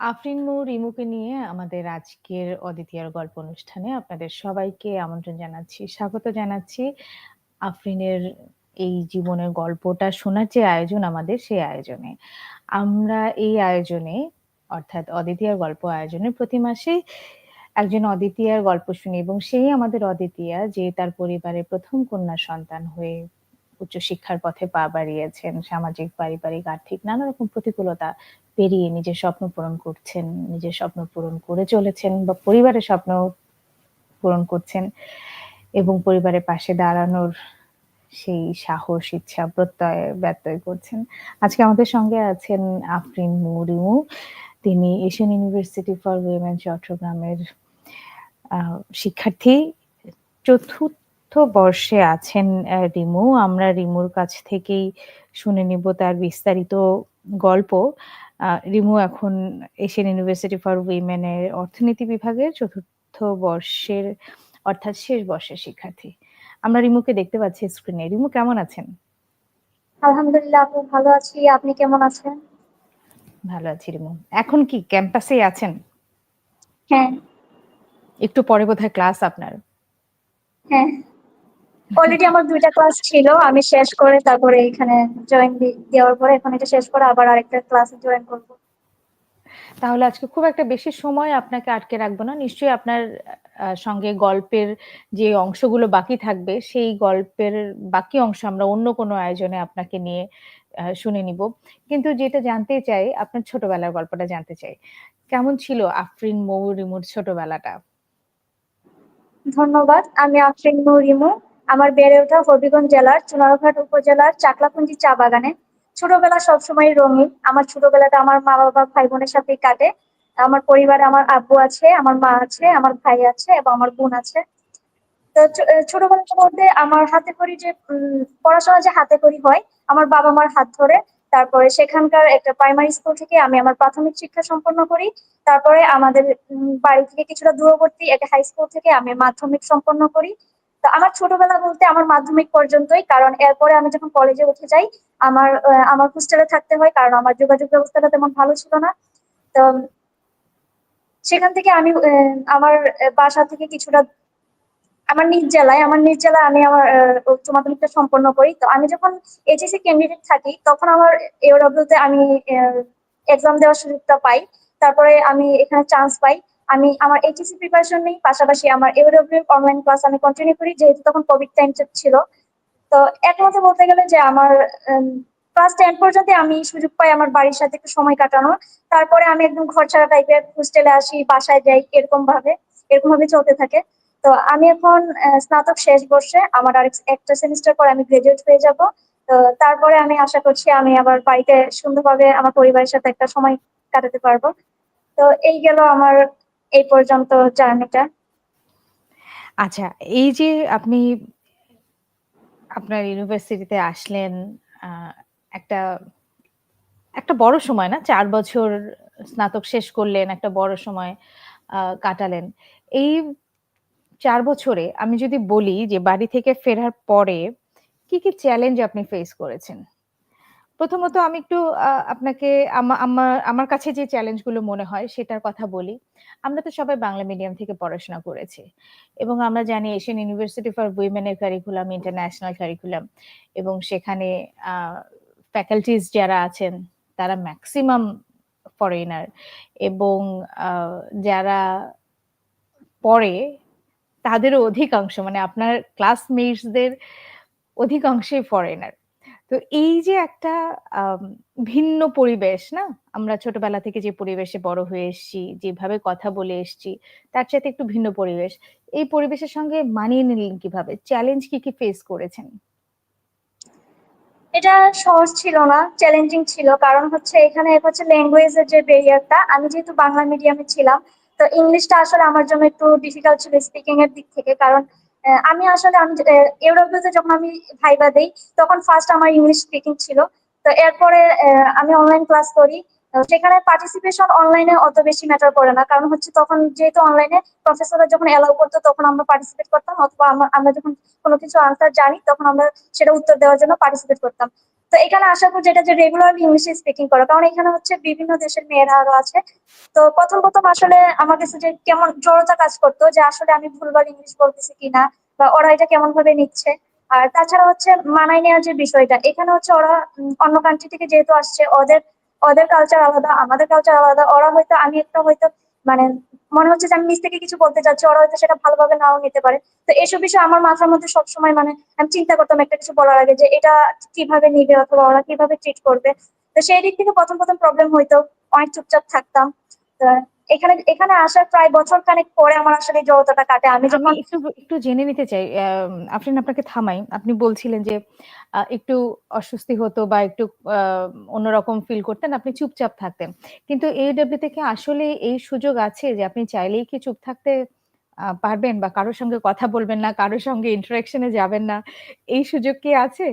আফরিন নূর রিমুকে নিয়ে আমাদের আজকের অদ্বিতীয়ার গল্প অনুষ্ঠানে আপনাদের সবাইকে আমন্ত্রণ জানাচ্ছি। স্বাগত জানাচ্ছি। আফরিনের এই জীবনের গল্পটা শোনার যে আয়োজন আমাদের, সেই আয়োজনে। আমরা এই আয়োজনে, অর্থাৎ অদ্বিতীয়ার গল্প আয়োজনে প্রতি মাসে একজন অদ্বিতীয়ার গল্প শুনি এবং সেই আমাদের অদ্বিতীয়া যে তার পরিবারের প্রথম কন্যা সন্তান হয়ে উচ্চশিক্ষার পথে পা বাড়িয়েছেন। সামাজিক, পারিবারিক, আর্থিক নানা রকম প্রতিকূলতা পেরিয়ে নিজের স্বপ্ন পূরণ করছেন, নিজের স্বপ্ন পূরণ করে চলেছেন বা পরিবারের স্বপ্ন পূরণ করছেন এবং পরিবারের পাশে দাঁড়ানোর সেই সাহস, ইচ্ছা, প্রত্যয় ব্যত্যয় করছেন। আজকে আমাদের সঙ্গে আছেন আফরিন মুরিমু তিনি এশিয়ান ইউনিভার্সিটি ফর উইমেন চট্টগ্রামের শিক্ষার্থী। চতুর্থ বর্ষে আছেন রিমু। আমরা রিমুর কাছ থেকেই শুনে নিব তার বিস্তারিত গল্প। রিমু এখন এশিয়ান ইউনিভার্সিটি ফর উইমেন এর অর্থনীতি বিভাগের চতুর্থ বর্ষের অর্থাৎ শেষ বর্ষের শিক্ষার্থী। আমরা রিমুকে দেখতে পাচ্ছি স্ক্রিনে। রিমু কেমন আছেন? আলহামদুলিল্লাহ আপু ভালো আছি। আপনি কেমন আছেন? ভালো আছি রিমু। এখন কি ক্যাম্পাসেই আছেন? হ্যাঁ। একটু পরে বোধহয় ক্লাস আপনার। হ্যাঁ। অলরেডি আমার দুইটা ক্লাস ছিল। আমি শেষ করে তারপরে এখানে জয়েন দেওয়ার পরে এখন এটা শেষ করে আবার আরেকটা ক্লাসে জয়েন করব। তাহলে আজকে খুব একটা বেশি সময় আপনাকে আটকে রাখব না। নিশ্চয়ই আপনার সঙ্গে গল্পের যে অংশগুলো বাকি থাকবে, সেই গল্পের বাকি অংশ আমরা অন্য কোনো আয়োজনে আপনাকে নিয়ে শুনে নিব। কিন্তু যেটা জানতে চাই, আপনার ছোটবেলার গল্পটা জানতে চাই। কেমন ছিল আফরিন মৌ রিমুর ছোটবেলাটা? ধন্যবাদ। আমি আফরিন নূর রিমু। আমার বেড়ে ওঠা হবিগঞ্জ জেলার চুনারঘাট উপজেলার চাকলাকুঞ্জি চা বাগানে। ছোটবেলা সবসময় রঙিন। আমার ছোটবেলাটা আমার মা-বাবা, ভাই-বোনের সাথেই কাটে। আমার পরিবারে আমার আব্বু আছে, আমার মা আছে, আমার ভাই আছে এবং আমার বোন আছে। তো ছোটবেলার মধ্যে আমার হাতেখড়ি যে উম পড়াশোনা যে হাতেখড়ি হয়, আমার বাবা-মার হাত ধরে তারপরে সেখানকার একটা প্রাইমারি স্কুল থেকে আমি আমার প্রাথমিক শিক্ষা সম্পন্ন করি। তারপরে আমাদের বাড়ি থেকে কিছুটা দূরবর্তী একটা হাই স্কুল থেকে আমি মাধ্যমিক সম্পন্ন করি। তো আমার ছোটবেলা বলতে আমার মাধ্যমিক পর্যন্তই। কারণ এরপরে আমি যখন কলেজে উঠে যাই, আমার আমার হোস্টেলে থাকতে হয়। কারণ আমার যোগাযোগ ব্যবস্থাটা তেমন ভালো ছিল না। তো সেখান থেকে আমি আমার বাসা থেকে কিছুটা আমার নিজ জেলায় আমার নিজ জেলায় আমি আমার উচ্চ মাধ্যমিকটা সম্পন্ন করি। তো আমি যখন এইচএসসি ক্যান্ডিডেট থাকি, তখন আমার এওডব্লিউ তে আমি এক্সাম দেওয়ার সুযোগটা পাই। তারপরে আমি এখানে চান্স পাই। আমি আমার এইচএসসি প্রিপারেশন নেই। পাশাপাশি আমার এওডব্লিউ অনলাইন ক্লাস আমি কন্টিনিউ করি। যেহেতু তখন কোভিড টাইম ছিল। তো এক কথায় বলতে গেলে যে আমার ক্লাস 10 পর্যন্ত আমি সুযোগ পাই আমার বাড়ির সাথে একটু সময় কাটানোর। তারপরে আমি একদম ঘর ছাড়া টাইপের হোস্টেলে আসি, বাসায় যাই এরকম ভাবে এরকম ভাবে চলতে থাকে। তো আমি এখন স্নাতক শেষ বর্ষে। আমার আরেক একটা সেমিস্টার পরে আমি গ্র্যাজুয়েট হয়ে যাব। তো তারপরে আমি আশা করছি আমি আবার বাড়িতে সুন্দরভাবে আমার পরিবারের সাথে একটা সময় কাটাতে পারব তো এই গেল আমার এই পর্যন্ত জার্নিটা। আচ্ছা, এই যে আপনি আপনার ইউনিভার্সিটিতে আসলেন, একটা একটা বড় সময় না? চার বছর স্নাতক শেষ করলেন, একটা বড় সময় কাটালেন। এই চার বছরে আমি যদি বলি যে বাড়ি থেকে ফেরার পরে কি, কি চ্যালেঞ্জ আপনি ফেস করেছেন? প্রথমত আমি একটু আপনাকে আমা আমা, আমার কাছে যে চ্যালেঞ্জগুলো মনে হয় সেটার কথা বলি। আমরা তো সবাই বাংলা মিডিয়াম থেকে পড়াশোনা করেছি এবং আমরা জানি এশিয়ান ইউনিভার্সিটি ফর উইমেন এর কারিকুলাম ইন্টারন্যাশনাল কারিকুলাম এবং সেখানে ফ্যাকাল্টিজ যারা আছেন তারা ম্যাক্সিমাম ফরেনার এবং যারা পড়ে তাদেরও অধিকাংশ মানে আপনার ক্লাসমেটস দের অধিকাংশই ফরেনার। তো এই যে একটা ভিন্ন পরিবেশ না? আমরা ছোটবেলা থেকে যে পরিবেশে বড় হয়ে এসছি, যেভাবে কথা বলে এসছি, তার সাথে একটু ভিন্ন পরিবেশ। এই পরিবেশের সঙ্গে মানিয়ে নিলেন কীভাবে? চ্যালেঞ্জ কি, কি ফেস করেছেন? এটা সহজ ছিল না, চ্যালেঞ্জিং ছিল। কারণ হচ্ছে এখানে হচ্ছে ল্যাঙ্গুয়েজের যে ব্যারিয়ারটা, আমি যেহেতু বাংলা মিডিয়ামে ছিলাম, তো ইংলিশটা আসলে আমার জন্য একটু ডিফিকাল্ট ছিল স্পিকিং এর দিক থেকে। কারণ আমি আসলে আমি ইউরোপে যখন আমি ভাইবা দেই, তখন ফার্স্ট আমার ইংলিশ স্পিকিং ছিল। তো এরপরে আমি অনলাইন ক্লাস করি। সেখানে পার্টিসিপেশন অনলাইনে অত বেশি ম্যাটার করে না। কারণ হচ্ছে তখন যেহেতু অনলাইনে প্রফেসররা যখন অ্যালাউ করতো তখন আমরা পার্টিসিপেট করতাম অথবা আমরা যখন কোনো কিছু আনসার জানি তখন আমরা সেটা উত্তর দেওয়ার জন্য পার্টিসিপেট করতাম। তো এখানে আসার পর যেটা যে রেগুলারলি ইংলিশে স্পিকিং করা, কারণ এখানে হচ্ছে বিভিন্ন দেশের মেয়েরা আরও আছে। তো প্রথম প্রথম আসলে আমার কাছে যে কেমন জড়তা কাজ করতো যে আসলে আমি ভুলবার ইংলিশ বলতেছি কিনা, বা ওরা এটা কেমন ভাবে নিচ্ছে। আর তাছাড়া হচ্ছে মানায় নেওয়ার যে বিষয়টা, এখানে হচ্ছে ওরা অন্য কান্ট্রি থেকে যেহেতু আসছে, ওদের ওদের কালচার আলাদা, আমাদের কালচার আলাদা, ওরা হয়তো, আমি একটা হয়তো মানে মনে হচ্ছে যে আমি নিজ থেকে কিছু বলতে চাচ্ছি, ওরা হয়তো সেটা ভালোভাবে নাও নিতে পারে। তো এসব বিষয়ে আমার মাথার মধ্যে সবসময় মানে আমি চিন্তা করতাম একটা কিছু বলার আগে যে এটা কীভাবে নিবে অথবা ওরা কীভাবে ট্রিট করবে। তো সেই দিক থেকে প্রথম প্রথম প্রবলেম হইতো, অনেক চুপচাপ থাকতাম। এখানে এখানে আসার প্রায় বছর খানেক পরে আমার আসলে জড়তাটা কাটে আমি যখন একটু একটু জেনে নিতে চাই আফরিন আপনাকে থামাই। আপনি বলছিলেন যে একটু অস্বস্তি হতো বা একটু অন্যরকম ফিল করতেন, আপনি চুপচাপ থাকতেন। কিন্তু AW থেকে আসলে এই সুযোগ আছে যে আপনি চাইলেই কি চুপ থাকতে পারবেন বা কারোর সঙ্গে কথা বলবেন না, কারোর সঙ্গে ইন্টারেকশন যাবেন না। এই সুযোগ কি আছে?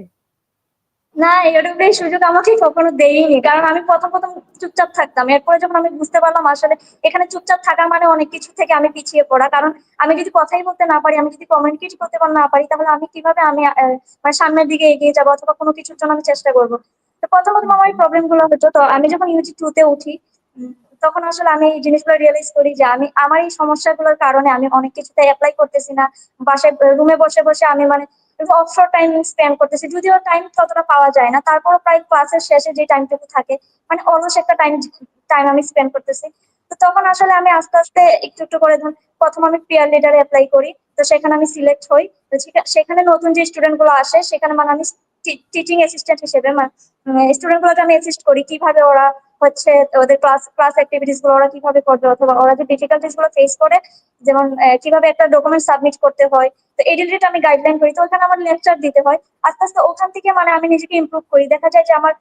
না, এরকম সুযোগ আমাকে কখনো দেয়নি। কারণ আমি প্রথম প্রথম চুপচাপ থাকতাম। এরপরে যখন আমি বুঝতে পারলাম আসলে এখানে চুপচাপ থাকা মানে অনেক কিছু থেকে আমি পিছিয়ে পড়া। কারণ আমি যদি কথাই বলতে না পারি, আমি যদি কমিউনিকেট করতে না পারি, তাহলে আমি কীভাবে আমি মানে সামনের দিকে এগিয়ে যাব অথবা কোনো কিছুর জন্য আমি চেষ্টা করব? তো প্রথম প্রথম আমার এই প্রবলেমগুলো হতো। তো আমি যখন ইউজি টু তে উঠি তখন আসলে আমি এই জিনিসগুলো রিয়েলাইজ করি যে আমি, আমার এই সমস্যাগুলোর কারণে আমি অনেক কিছুতে অ্যাপ্লাই করতেছি না। বাসায় রুমে বসে বসে আমি মানে অবসর টাইম স্পেন্ড করতেছি। যদিও টাইম ততটা পাওয়া যায় না, তারপরও প্রায় ক্লাসের শেষে যে টাইমটুকু থাকে মানে অলস একটা টাইম টাইম আমি স্পেন্ড করতেছি। তো তখন আসলে আমি আস্তে আস্তে একটু একটু করে ধর প্রথম আমি পিয়ার লিডারে অ্যাপ্লাই করি, তো সেখানে আমি সিলেক্ট হই। তো সেখা- সেখানে নতুন যে স্টুডেন্টগুলো আসে, সেখানে মানে আমি টিচিং অ্যাসিস্ট্যান্ট হিসেবে স্টুডেন্ট গুলোকে আমি অ্যাসিস্ট করি, কীভাবে ওরা হচ্ছে ওদের ক্লাস ক্লাস অ্যাক্টিভিটিসগুলো ওরা কীভাবে করবে? অথবা ওরা যে ডিফিকাল্টিসগুলো ফেস করে, যেমন কীভাবে একটা ডকুমেন্ট সাবমিট করতে হয়, তো এই রিলেটেড আমি গাইডলাইন করি। তো ওখানে আমার লেকচার দিতে হয়। আস্তে আস্তে ওখান থেকে মানে আমি নিজেকে ইমপ্রুভ করি। দেখা যায় যে আমার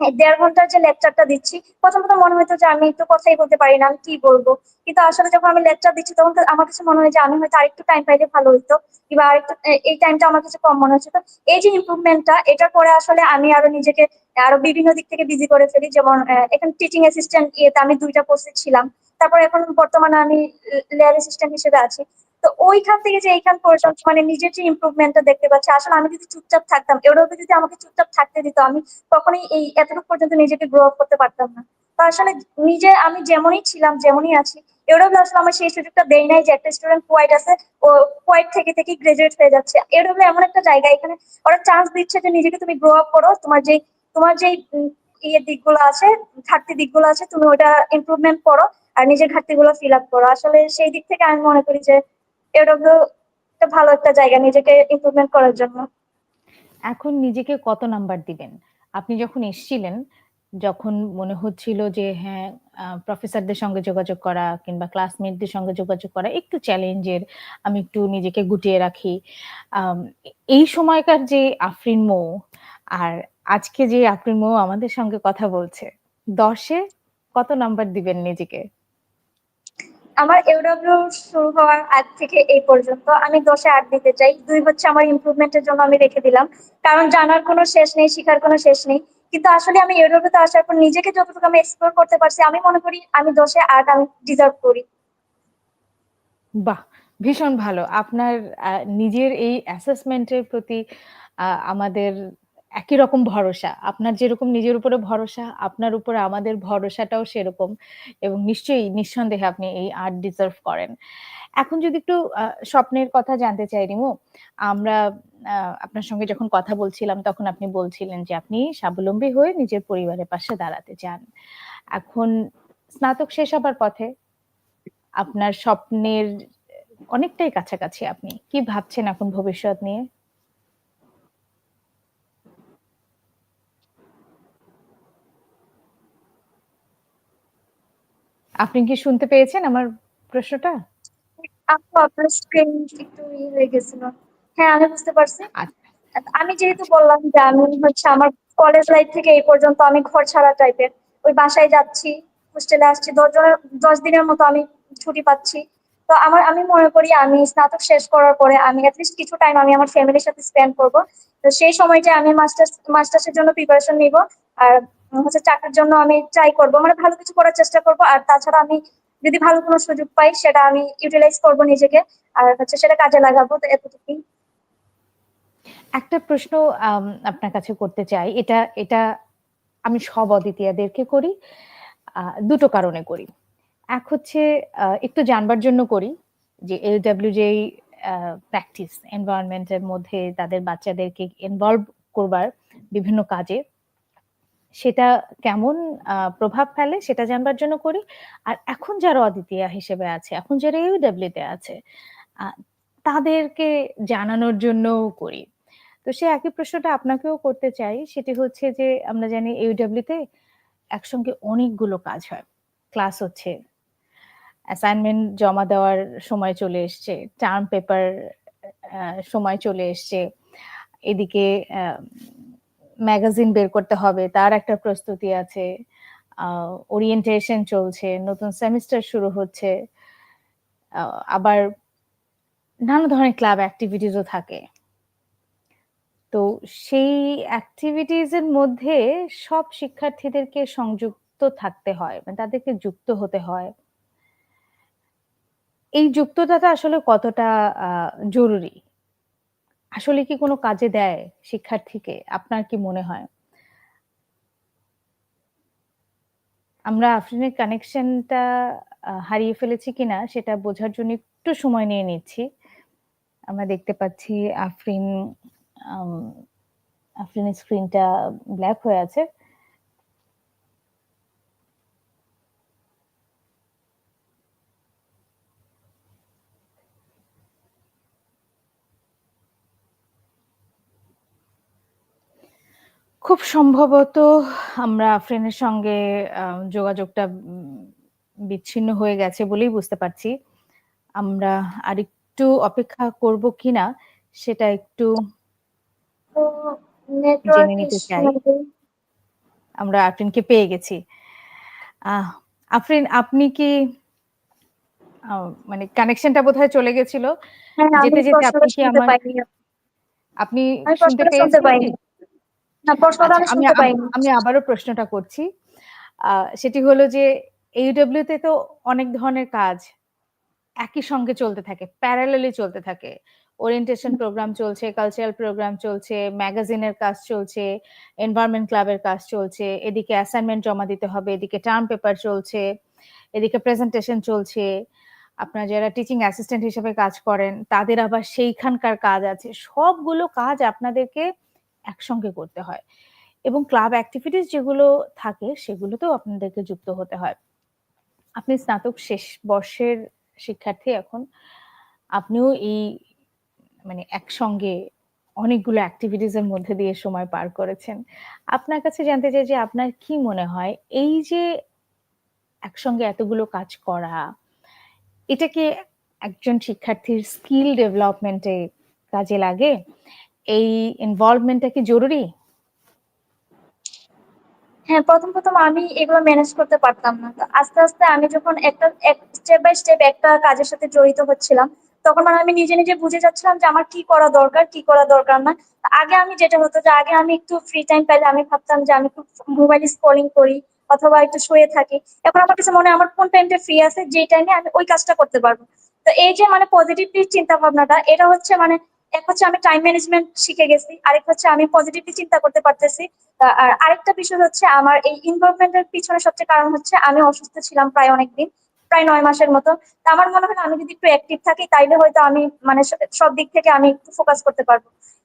দেড় ঘণ্টার যে লেকচারটা দিচ্ছি প্রথম প্রথম মনে হতো যে আমি তো কথাই বলতে পারি না কি বলব? কিন্তু আসলে যখন আমি লেকচার দিচ্ছি, তখন আমার কাছে মনে হয় যে আমি হয়তো আরেকটু টাইম পাইলে ভালো হতো কিংবা আরেকটু এই টাইমটা আমার কাছে কম মনে হচ্ছে। তো এই যে ইমপ্রুভমেন্টটা এটার পরে আসলে আমি আরও নিজেকে, আরও বিভিন্ন দিক থেকে বিজি করে ফেলি। যেমন এখানে টিচিং অ্যাসিস্ট্যান্ট ইয়েতে আমি দুইটা পোস্টে ছিলাম। তারপর এখন বর্তমানে আমি লেয়ার অ্যাসিস্ট্যান্ট হিসেবে আছি। তো ওইখান থেকে যে এইখান পর্যন্ত মানে নিজের যে ইমপ্রুভমেন্টটা দেখতে পাচ্ছি আসলে আমি যদি চুপচাপ থাকতাম এগুলোকে যদি আমাকে চুপচাপ থাকতে দিত আমি কখনোই এই এতটুকু পর্যন্ত নিজেকে গ্রো আপ করতে পারতাম না। তো আসলে নিজে আমি যেমনই ছিলাম যেমনই আছি এডব্লিউ আসলে আমার সেই সুযোগটা দেয় নাই যে একটা স্টুডেন্ট কোয়াইট আছে ও কোয়াইট থেকে থেকে গ্রাজুয়েট হয়ে যাচ্ছে। এডব্লিউ এমন একটা জায়গা এখানে ওরা চান্স দিচ্ছে যে নিজেকে তুমি গ্রো আপ করো তোমার যেই তোমার উম, ইয়ে দিকগুলো আছে ঘাটতি দিকগুলো আছে তুমি ওটা ইমপ্রুভমেন্ট করো আর নিজের ঘাটতিগুলো ফিল আপ করো। আসলে সেই দিক থেকে আমি মনে করি যে এডব্লিউ একটা ভালো একটা জায়গা নিজেকে ইমপ্রুভমেন্ট করার জন্য এখন নিজেকে কত নাম্বার দিবেন? আপনি যখন এসছিলেন, যখন মনে হচ্ছিল যে হ্যাঁ, প্রফেসরদের সঙ্গে যোগাযোগ করা কিংবা ক্লাসমেটদের সঙ্গে যোগাযোগ করা একটু চ্যালেঞ্জের, আমি একটু নিজেকে গুটিয়ে রাখি। এই সময়কার যে আফরিন মৌ আর আজকে যে আফরিন মৌ আমাদের সঙ্গে কথা বলছে, ১০ এ কত নাম্বার দিবেন নিজেকে? আমার ইউডব্লিউ শুরু হওয়ার আগ থেকে এই পর্যন্ত আমি দশে আট দিতে চাই দুই হচ্ছে আমার ইমপ্রুভমেন্টের জন্য আমি রেখে দিলাম কারণ জানার কোনো শেষ নেই, শিখার কোনো শেষ নেই কিন্তু আসলে আমি ইউডব্লিউ তে আসার পর নিজেকে যতটুকু আমি এক্সপ্লোর করতে পারছি, আমি মনে করি আমি দশে আট আমি ডিজার্ভ করি বাহ! ভীষণ ভালো। আপনার নিজের এই অ্যাসেসমেন্টের প্রতি আমাদের একই রকম ভরসা। আপনার যেরকম নিজের উপরে ভরসা, আপনার উপরে আমাদের ভরসাটাও সেরকম এবং নিশ্চয়ই নিঃসন্দেহে আপনি এই আর্ট ডিজার্ভ করেন। এখন যদি একটু স্বপ্নের কথা জানতে চাই রিমু, আমরা আপনার সঙ্গে যখন কথা বলছিলাম তখন আপনি বলছিলেন যে আপনি স্বাবলম্বী হয়ে নিজের পরিবারের পাশে দাঁড়াতে চান। এখন স্নাতক শেষ হবার পথে আপনার স্বপ্নের অনেকটাই কাছাকাছি আপনি। কি ভাবছেন এখন ভবিষ্যৎ নিয়ে? আপনি কি শুনতে পেয়েছেন আমার প্রশ্নটা? আপু আপনার স্ক্রিন একটু ইয়ে হয়ে গেছিল। হ্যাঁ আমি বুঝতে পারছি। আচ্ছা, আমি যেহেতু। বললাম যে আমি হচ্ছে আমার কলেজ লাইফ থেকে এই পর্যন্ত আমি ঘর ছাড়া টাইপের ওই বাসায় যাচ্ছি হোস্টেলে আসছি দশ জনের দশ দিনের মতো আমি ছুটি পাচ্ছি। তো আমার আমি মনে করি আমি স্নাতক শেষ করার পরে আমি অ্যাটলিস্ট কিছু টাইম আমি আমার ফ্যামিলির সাথে স্পেন্ড করব। তো সেই সময়টা আমি মাস্টার্স মাস্টার্সের জন্য প্রিপারেশন নিব আর হচ্ছে চাকরির জন্য আমি ট্রাই করব মানে ভালো কিছু করার চেষ্টা করব আর তাছাড়া আমি যদি ভালো কোনো সুযোগ পাই, সেটা আমি ইউটিলাইজ করব নিজেকে আর হচ্ছে সেটা কাজে লাগাবো তো এতটুকুই একটা প্রশ্ন আপনার কাছে করতে চাই। এটা এটা আমি সব অদ্বিতীয়াদেরকে করি। ২ কারণে করি। এক হচ্ছে একটু জানবার জন্য করি যে আ প্র্যাকটিস এনভায়রনমেন্টের মধ্যে তাদের বাচ্চাদেরকে ইনভলভ করবার বিভিন্ন কাজে সেটা কেমন প্রভাব ফেলে সেটা জানবার জন্য করি। আর এখন যারা অদ্বিতীয়া হিসেবে আছে, এখন যারা UW তে আছে, তাদেরকে জানানোর জন্যও করি। তো সেই একই প্রশ্নটা আপনাকেও করতে চাই। সেটি হচ্ছে যে আমরা জানি UW তে একসঙ্গে অনেকগুলো কাজ হয়। ক্লাস হচ্ছে। অ্যাসাইনমেন্ট জমা দেওয়ার সময় চলে এসছে। টার্ম পেপার সময় চলে এসছে। এদিকে ম্যাগাজিন বের করতে হবে। তার একটা প্রস্তুতি আছে। ওরিয়েন্টেশন চলছে। নতুন সেমিস্টার শুরু হচ্ছে। আবার নানা ধরনের ক্লাব অ্যাক্টিভিটিসও থাকে। তো সেই এক্টিভিটিস এর মধ্যে সব শিক্ষার্থীদেরকে সংযুক্ত থাকতে হয়। মানে তাদেরকে যুক্ত হতে হয়। এই যুক্ততাটা আসলে কতটা জরুরি? আসলে কি কোনো কাজে দেয় শিক্ষার্থীকে? আপনার কি মনে হয়? আমরা আফরিনের কানেকশনটা হারিয়ে ফেলেছি কিনা সেটা বোঝার জন্য একটু সময় নিয়ে নিচ্ছি। আমরা দেখতে পাচ্ছি আফরিন আফরিনের স্ক্রিনটা ব্ল্যাক হয়ে আছে। খুব সম্ভবত আমরা আফরিনের সঙ্গে যোগাযোগটা বিচ্ছিন্ন হয়ে গেছে বলেই বুঝতে পারছি। আমরা আরেকটু অপেক্ষা করব কিনা সেটা একটু জেনে নিতে চাই। আমরা আফরিনকে পেয়ে গেছি। আহ আফরিন আপনি কি মানে কানেকশনটা বোধহয় চলে গেছিল। হ্যাঁ, যেতে, যেতে আপনি কি আমার আপনি শুনতে পেয়েছেন কি? পাইনি। না, প্রশ্নটা আচ্ছা আমি আমি আবারও প্রশ্নটা করছি। সেটি হলো যে UW তে তো অনেক ধরনের কাজ একই সঙ্গে চলতে থাকে। প্যারালালি চলতে থাকে। ওরিয়েন্টেশন প্রোগ্রাম চলছে, কালচারাল প্রোগ্রাম চলছে, ম্যাগাজিনের কাজ চলছে, এনভায়রনমেন্ট ক্লাবের কাজ চলছে। এদিকে অ্যাসাইনমেন্ট জমা দিতে হবে, এদিকে টার্ম পেপার চলছে, এদিকে প্রেজেন্টেশন চলছে। আপনার যারা টিচিং অ্যাসিস্ট্যান্ট হিসেবে কাজ করেন, তাদের আবার সেইখানকার কাজ আছে। সবগুলো কাজ আপনাদেরকে একসঙ্গে করতে হয়। এবং ক্লাব অ্যাক্টিভিটিস যেগুলো থাকে সেগুলোতেও আপনাদেরকে যুক্ত হতে হয়। আপনি স্নাতক শেষ বর্ষের শিক্ষার্থী এখন। আপনিও এই মানে একসঙ্গে অনেকগুলো এক্টিভিটিস এর মধ্যে দিয়ে সময় পার করেছেন। আপনার কাছে জানতে চাই যে আপনার কি মনে হয় এই যে একসঙ্গে এতগুলো কাজ করা, এটাকে একজন শিক্ষার্থীর স্কিল ডেভেলপমেন্ট কাজে লাগে? এই ইনভলভমেন্টটা কি জরুরি? হ্যাঁ, ১ম, ১ম আমি এগুলো ম্যানেজ করতে পারতাম না। আস্তে, আস্তে আমি যখন একটা স্টেপ বাই স্টেপ একটা কাজের সাথে জড়িত হচ্ছিলাম, তখন মানে আমি নিজে, নিজে বুঝে যাচ্ছিলাম যে আমার কি করা দরকার, কি করা দরকার না। আগে আমি যেটা হতো যে আগে আমি একটু ফ্রি টাইম পাইলে আমি ভাবতাম যে আমি একটু মোবাইল স্ক্রলিং করি অথবা একটু শুয়ে থাকি। এখন আমার কাছে মনে হয় আমার কোন টাইমটা ফ্রি আছে যেই টাইমে আমি ওই কাজটা করতে পারব তো এই যে মানে পজিটিভলি চিন্তা ভাবনাটা এটা হচ্ছে মানে এক হচ্ছে আমি টাইম ম্যানেজমেন্ট শিখে গেছি। আরেক হচ্ছে আমি পজিটিভলি চিন্তা করতে পারতেছি। আর আরেকটা বিষয় হচ্ছে আমার এই ইনভলভমেন্ট এর পিছনে সবচেয়ে কারণ হচ্ছে আমি অসুস্থ ছিলাম প্রায় অনেকদিন। প্রায় ৯ মাসের মতো। তো আমার মনে হয় আমি যদি একটু অ্যাক্টিভ থাকি তাইলে হয়তো আমি মানে সব দিক থেকে আমি একটু ফোকাস করতে পারব।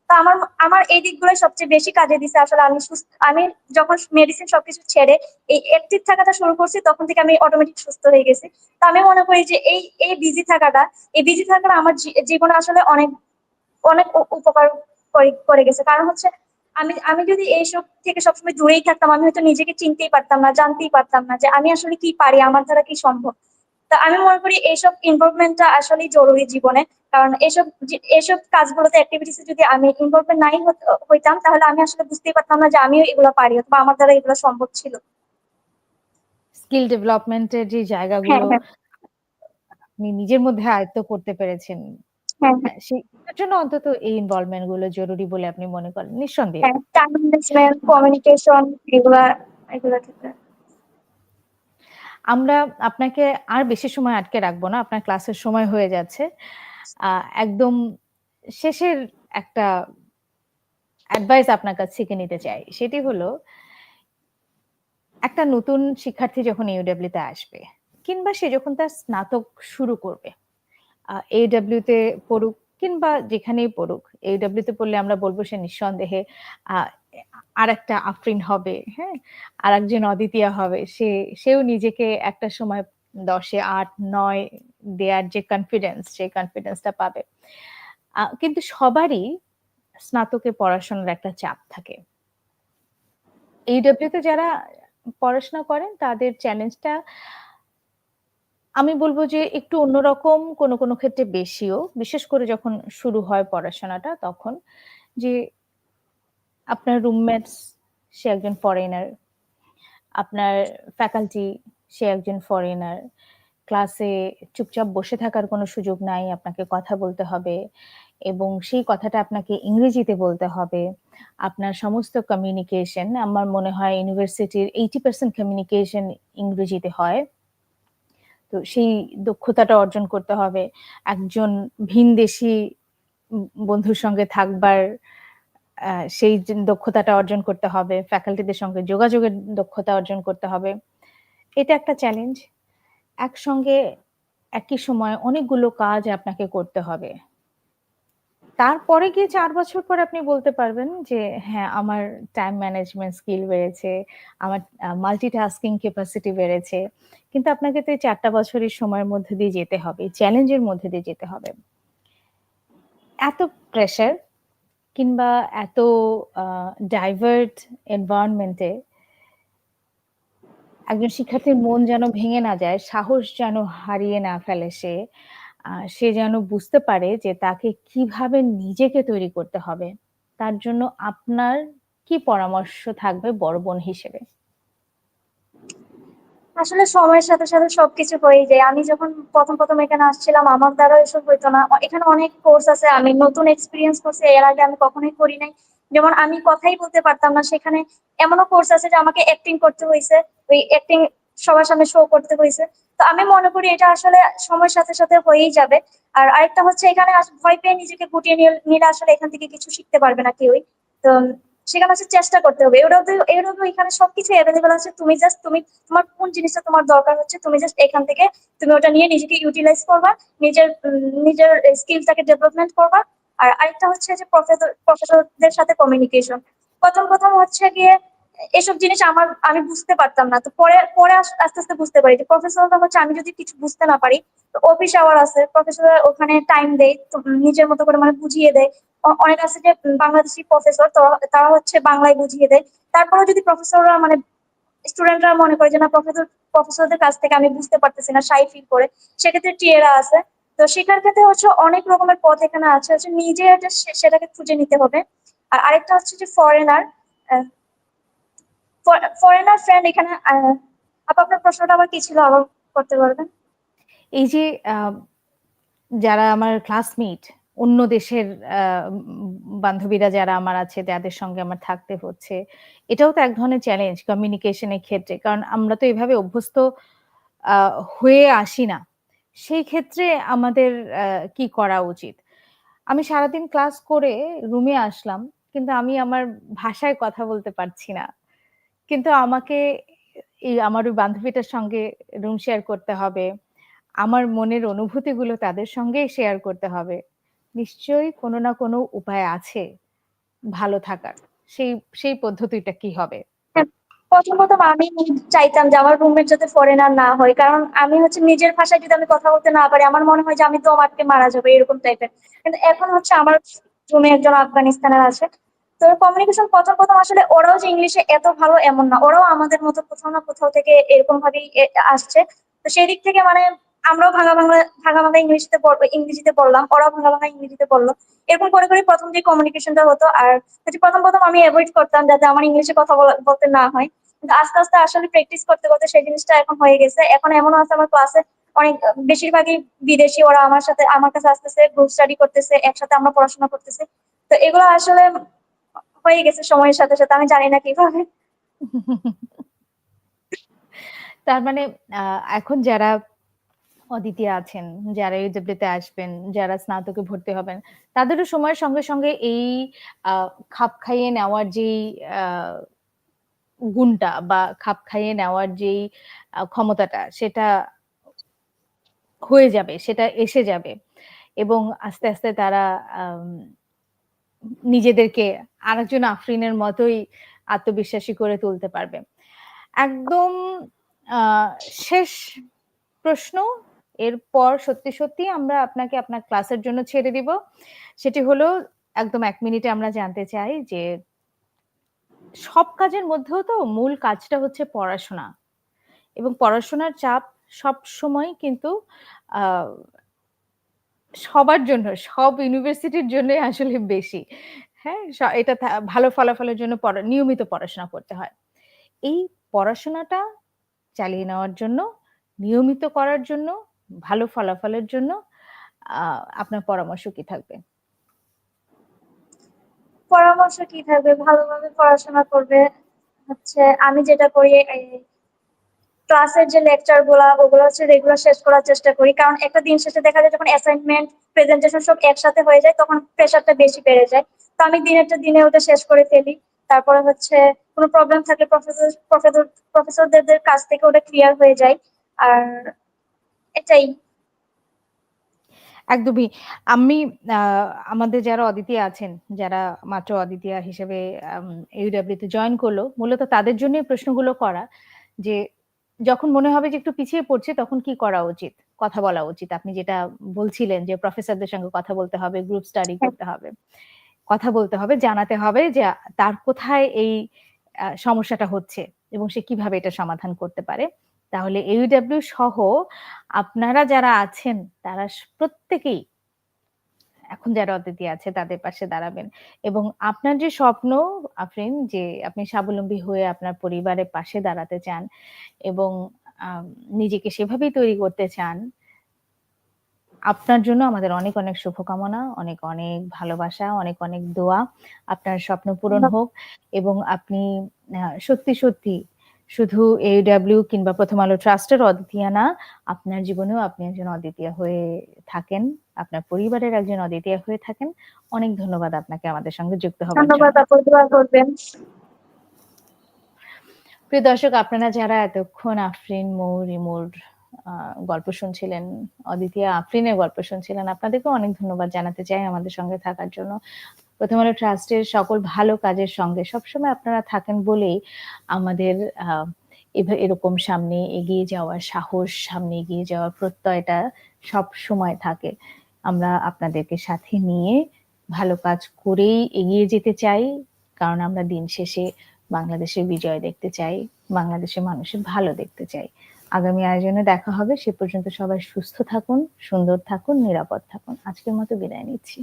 তো আমার আমার এই দিকগুলোই সবচেয়ে বেশি কাজে দিছে আসলে আমি সুস্থ আমি যখন মেডিসিন সবকিছু ছেড়ে এই অ্যাক্টিভ থাকাটা শুরু করছি তখন থেকে আমি অটোমেটিক সুস্থ হয়ে গেছি। তো আমি মনে করি যে এই, এই বিজি থাকাটা, এই বিজি থাকাটা আমার জীবনে আসলে অনেক, অনেক উপকার করে গেছে। কারণ হচ্ছে আমি আমি যদি এইসব থেকে সবসময় দূরেই থাকতাম আমি হয়তো নিজেকে চিনতেই পারতাম না, জানতেই পারতাম না যে আমি আসলে কি পারি, আমার দ্বারা কি সম্ভব। তা আমি মনে করি এইসব ইনভলভমেন্ট টা আসলেই জরুরি জীবনে। কারণ এসব যে এসব কাজগুলোতে এক্টিভিটিস এ যদি আমি ইনভলভমেন্ট নাই হইতাম তাহলে আমি আসলে বুঝতেই পারতাম না যে আমিও এগুলো পারি অথবা আমার দ্বারা এগুলো সম্ভব ছিল। স্কিল ডেভেলপমেন্ট এর যে হ্যাঁ, জায়গাগুলো হ্যাঁ। আপনি নিজের মধ্যে আয়ত্ত করতে পেরেছেন। হ্যাঁ, হ্যাঁ। সেটার জন্য অন্তত এই ইনভলভমেন্টগুলো জরুরি বলে আপনি মনে করেন নিঃসন্দেহে। হ্যাঁ, টাইম ম্যানেজমেন্ট, কমিউনিকেশন এগুলা, এগুলা ক্ষেত্রে। আমরা আপনাকে আর বেশি সময় আটকে রাখব না। আপনার ক্লাসের সময় হয়ে যাচ্ছে। একদম শেষের একটা অ্যাডভাইস আপনার কাছ থেকে নিতে চাই সেটি হলো একটা নতুন শিক্ষার্থী যখন ইউডব্লিউ তে আসবে কিংবা সে যখন তার স্নাতক শুরু করবে এইডব্লিউ তে পড়ুক কিংবা যেখানেই পড়ুক এইডব্লিউ তে পড়লে আমরা বলব সে নিঃসন্দেহে আর একটা আফরিন হবে হ্যাঁ? আর একজন অদ্বিতীয় হবে। সে, সেও নিজেকে একটা সময় দশে আট, নয় দেয়ার যে কনফিডেন্স সেই কনফিডেন্সটা পাবে। কিন্তু সবারই স্নাতকে পড়াশোনার একটা চাপ থাকে। এইডব্লিউ তে যারা পড়াশোনা করেন, তাদের চ্যালেঞ্জটা আমি বলব যে একটু অন্যরকম কোনো কোনো ক্ষেত্রে বেশিও, বিশেষ করে যখন শুরু হয় পড়াশোনাটা, তখন যে আপনার রুমমেটস সে একজন ফরেনার আপনার ফ্যাকাল্টি সে একজন ফরেনার ক্লাসে চুপচাপ বসে থাকার কোনো সুযোগ নাই, আপনাকে কথা বলতে হবে এবং সেই কথাটা আপনাকে ইংরেজিতে বলতে হবে। আপনার সমস্ত কমিউনিকেশন আমার মনে হয় ইউনিভার্সিটির এইটি পার্সেন্ট কমিউনিকেশন ইংরেজিতে হয়। তো সেই দক্ষতাটা অর্জন করতে হবে। একজন ভিনদেশি বন্ধুর সঙ্গে থাকবার সেই দক্ষতাটা অর্জন করতে হবে। ফ্যাকাল্টিদের সঙ্গে যোগাযোগের দক্ষতা অর্জন করতে হবে। এটা একটা চ্যালেঞ্জ। একসঙ্গে একই সময় অনেকগুলো কাজ আপনাকে করতে হবে। তারপরে গিয়ে চার বছর পর আপনি বলতে পারবেন যে হ্যাঁ আমার টাইম ম্যানেজমেন্ট স্কিল বেড়েছে, আমার মাল্টিটাস্কিং ক্যাপাসিটি বেড়েছে। কিন্তু আপনাকে তো চারটা বছরের সময়ের মধ্যে দিয়ে যেতে হবে চ্যালেঞ্জের মধ্যে দিয়ে যেতে হবে। এত প্রেশার কিংবা এত ডাইভার্ট এনভায়রনমেন্টে একজন শিক্ষার্থীর মন যেন ভেঙে না যায়, সাহস যেন হারিয়ে না ফেলে সে সে যেন বুঝতে পারে যে তাকে কীভাবে নিজেকে তৈরি করতে হবে। তার জন্য আপনার কি পরামর্শ থাকবে বড় বোন হিসেবে? আসলে সময়ের সাথে সাথে সবকিছু হয়ে যায়। আমি যখন প্রথম প্রথম এখানে আসছিলাম, আমার দ্বারা এসব হইতো না। এখানে অনেক কোর্স আছে। আমি নতুন এক্সপিরিয়েন্স করছি, এর আগে আমি কখনোই করি নাই। যেমন আমি কথাই বলতে পারতাম না। সেখানে এমনও কোর্স আছে যে আমাকে অ্যাক্টিং করতে হয়েছে ওই অ্যাক্টিং সবার সামনে শো করতে হয়েছে তো আমি মনে করি এটা আসলে সময়ের সাথে সাথে হয়েই যাবে। আর আরেকটা হচ্ছে এখানে ভয় পেয়ে নিজেকে গুটিয়ে নিলে আসলে এখান থেকে কিছু শিখতে পারবে না কেউই। তো সেখানে হচ্ছে চেষ্টা করতে হবে। এরও এরও এখানে সবকিছু অ্যাভেলেবেল আছে। তুমি জাস্ট তুমি তোমার কোন জিনিসটা তোমার দরকার হচ্ছে, তুমি জাস্ট এখান থেকে তুমি ওটা নিয়ে নিজেকে ইউটিলাইজ করবা। নিজের নিজের স্কিলটাকে ডেভেলপমেন্ট করবা। আর আরেকটা হচ্ছে যে প্রফেসর প্রফেসরদের সাথে কমিউনিকেশন প্রথম প্রথম হচ্ছে গিয়ে এসব জিনিস আমার, আমি বুঝতে পারতাম না। তো পরে পরে আস্তে আস্তে বুঝতে পারি যে প্রফেসররা হচ্ছে আমি যদি কিছু বুঝতে না পারি, তো অফিস আওয়ার আছে প্রফেসর ওখানে টাইম দেয় নিজের মতো করে মানে বুঝিয়ে দেয়। অনেক আছে যে বাংলাদেশি প্রফেসর তারা হচ্ছে বাংলায় বুঝিয়ে দেয়। তারপরেও যদি প্রফেসররা মানে স্টুডেন্টরা মনে করে যে না প্রফেসর প্রফেসরদের কাছ থেকে আমি বুঝতে পারতেছি না সাই ফিল করে, সেক্ষেত্রে টিয়েরা আছে। তো শেখার ক্ষেত্রে হচ্ছে অনেক রকমের পথ এখানে আছে, হচ্ছে নিজে সেটাকে খুঁজে নিতে হবে। আর আরেকটা হচ্ছে যে ফরেনার ফরেনার ফ্রেন্ড এখানে আপনার প্রশ্নটা আবার কি ছিল? আবার করতে পারবেন? এই যে যারা আমার ক্লাসমেট অন্য দেশের বান্ধবীরা যারা আমার আছে, তাদের সঙ্গে আমার থাকতে হচ্ছে। এটাও তো এক ধরনের চ্যালেঞ্জ কমিউনিকেশনের ক্ষেত্রে। কারণ আমরা তো এভাবে অভ্যস্ত হয়ে আসি না। সেই ক্ষেত্রে আমাদের কি করা উচিত? আমি সারাদিন ক্লাস করে রুমে আসলাম, কিন্তু আমি আমার ভাষায় কথা বলতে পারছি না। কিন্তু আমাকে এই আমার ওই বান্ধবীটার সঙ্গে রুম শেয়ার করতে হবে। আমার মনের অনুভূতিগুলো তাদের সঙ্গেই শেয়ার করতে হবে। নিশ্চয়ই কোনো না কোনো উপায় আছে ভালো থাকার। সেই সেই পদ্ধতিটা কি হবে? হ্যাঁ, প্রথম প্রথম আমি চাইতাম যে আমার রুমমেট যাতে ফরেনার না হয় কারণ আমি হচ্ছে নিজের ভাষায় যদি আমি কথা বলতে না পারি আমার মনে হয় যে আমি তো আমাকে মারা যাব এরকম টাইপের কিন্তু এখন হচ্ছে আমার রুমে একজন আফগানিস্তানের আছে তো কমিউনিকেশন প্রথম প্রথম আসলে ওরাও যে ইংলিশে এত ভালো এমন না, ওরাও আমাদের মতো কোথাও না কোথাও থেকে এরকম ভাবেই আসছে। তো সেই দিক থেকে মানে আমরাও ভাঙা ভাঙা ভাঙা ভাঙা ইংলিশতে ইংরেজিতে পড়লাম, ওরাও ভাঙা ভাঙা ইংরেজিতে পড়ল। এরকম করে করে প্রথম যে কমিউনিকেশনটা হতো, আর হচ্ছে প্রথম প্রথম আমি অ্যাভয়েড করতাম যাতে আমার ইংলিশে কথা বলতে না হয়। কিন্তু আস্তে আস্তে আসলে প্র্যাকটিস করতে করতে সেই জিনিসটা এখন হয়ে গেছে। এখন এমন আছে আমার ক্লাসে অনেক, বেশিরভাগই বিদেশি, ওরা আমার সাথে, আমার কাছে আসতেছে গ্রুপ স্টাডি করতেছে, একসাথে আমরা পড়াশোনা করতেছি। তো এগুলো আসলে হয়ে গেছে সময়ের সাথে সাথে আমি জানি না কীভাবে। তার মানে এখন যারা অদিতি আছেন, যারা ইউডব্লিউ তে আসবেন, যারা স্নাতকে ভর্তি হবেন, তাদেরও সময়ের সঙ্গে, সঙ্গে এই খাপ খাইয়ে নেওয়ার যেই গুণটা বা খাপ খাইয়ে নেওয়ার যেই ক্ষমতাটা সেটা হয়ে যাবে, সেটা এসে যাবে। এবং আস্তে, আস্তে তারা নিজেদেরকে আরেকজন আফরিনের মতোই আত্মবিশ্বাসী করে তুলতে পারবে। একদম শেষ প্রশ্ন। এরপর সত্যি, সত্যি আমরা আপনাকে আপনার ক্লাসের জন্য ছেড়ে দিব। সেটি হলো একদম এক মিনিটে আমরা জানতে চাই যে সব কাজের মধ্যেও তো মূল কাজটা হচ্ছে পড়াশোনা এবং পড়াশোনার চাপ সবসময়ই কিন্তু আ সবার জন্য, সব ইউনিভার্সিটির জন্যই আসলে বেশি। হ্যাঁ? এটা ভালো ফলাফলের জন্য নিয়মিত পড়াশোনা করতে হয়। এই পড়াশোনাটা চালিয়ে নেওয়ার জন্য, নিয়মিত করার জন্য, ভালো ফলাফলের জন্য আপনার পরামর্শ কি থাকবে? পরামর্শ কি থাকবে? ভালোভাবে পড়াশোনা করবে। হচ্ছে আমি যেটা করি ক্লাসের যে লেকচারগুলা ওগুলো হচ্ছে রেগুলার শেষ করার চেষ্টা করি। কারণ একটা দিন শেষে দেখা যায় যখন অ্যাসাইনমেন্ট, প্রেজেন্টেশন সব একসাথে হয়ে যায় তখন প্রেশারটা বেশি বেড়ে যায়। তো আমি দিনেরটা দিনে ওটা শেষ করে ফেলি। তারপরে হচ্ছে কোনো প্রবলেম থাকলে প্রফেসর প্রফেসর প্রফেসরদের কাছ থেকে ওটা ক্লিয়ার হয়ে যায়। আর এটাই। একদমই। আমি আমাদের যারা অদিতি আছেন, যারা মাত্র অদিতিয়া হিসেবে আম ইউডব্লিউ তে জয়েন করল, মূলত তাদের জন্যই প্রশ্নগুলো করা যে যখন মনে হবে যে একটু পিছিয়ে পড়ছে তখন কি করা উচিত? কথা বলা উচিত। আপনি যেটা বলছিলেন যে প্রফেসরদের সঙ্গে কথা বলতে হবে, গ্রুপ স্টাডি হ্যাঁ। করতে হবে। কথা বলতে হবে, জানাতে হবে যে তার কোথায় এই সমস্যাটা হচ্ছে এবং সে কীভাবে এটা সমাধান করতে পারে। তাহলে ইউডব্লিউ সহ আপনারা যারা আছেন তারা প্রত্যেকেই এখন যারা অতিথি আছে তাদের পাশে দাঁড়াবেন এবং আপনার যে স্বপ্ন আফরিন যে আপনি স্বাবলম্বী হয়ে আপনার পরিবারের পাশে দাঁড়াতে চান এবং নিজেকে সেভাবেই তৈরি করতে চান আপনার জন্য আমাদের অনেক, অনেক শুভকামনা, অনেক, অনেক ভালোবাসা, অনেক, অনেক দোয়া। আপনার স্বপ্ন পূরণ হোক এবং আপনি সত্যি, সত্যি শুধু ইউডব্লিউ কিংবা প্রথম আলো ট্রাস্টের অদ্বিতীয়া না, আপনার জীবনেও আপনি একজন অদ্বিতীয়া হয়ে থাকেন। আপনার পরিবারের একজন অদ্বিতীয়া হয়ে থাকেন। অনেক ধন্যবাদ আপনাকে আমাদের সঙ্গে যুক্ত হবার ধন্যবাদ করবেন। প্রিয় দর্শক আপনারা যারা এতক্ষণ আফরিন, মৌ, রিমুর গল্প শুনছিলেন, অদ্বিতীয়া আফরিনের গল্প শুনছিলেন, আপনাদেরকেও অনেক ধন্যবাদ জানাতে চাই আমাদের সঙ্গে থাকার জন্য। প্রথম আলো ট্রাস্টের সকল ভালো কাজের সঙ্গে সবসময় আপনারা থাকেন বলেই আমাদের এরকম সামনে এগিয়ে যাওয়ার সাহস, সামনে এগিয়ে যাওয়ার প্রত্যয়টা সবসময় থাকে। আমরা আপনাদেরকে সাথে নিয়ে ভালো কাজ করেই এগিয়ে যেতে চাই। কারণ আমরা দিন শেষে বাংলাদেশের বিজয় দেখতে চাই। বাংলাদেশের মানুষের ভালো দেখতে চাই। আগামী আয়োজনে দেখা হবে। সে পর্যন্ত সবাই সুস্থ থাকুন, সুন্দর থাকুন, নিরাপদ থাকুন। আজকের মতো বিদায় নিচ্ছি।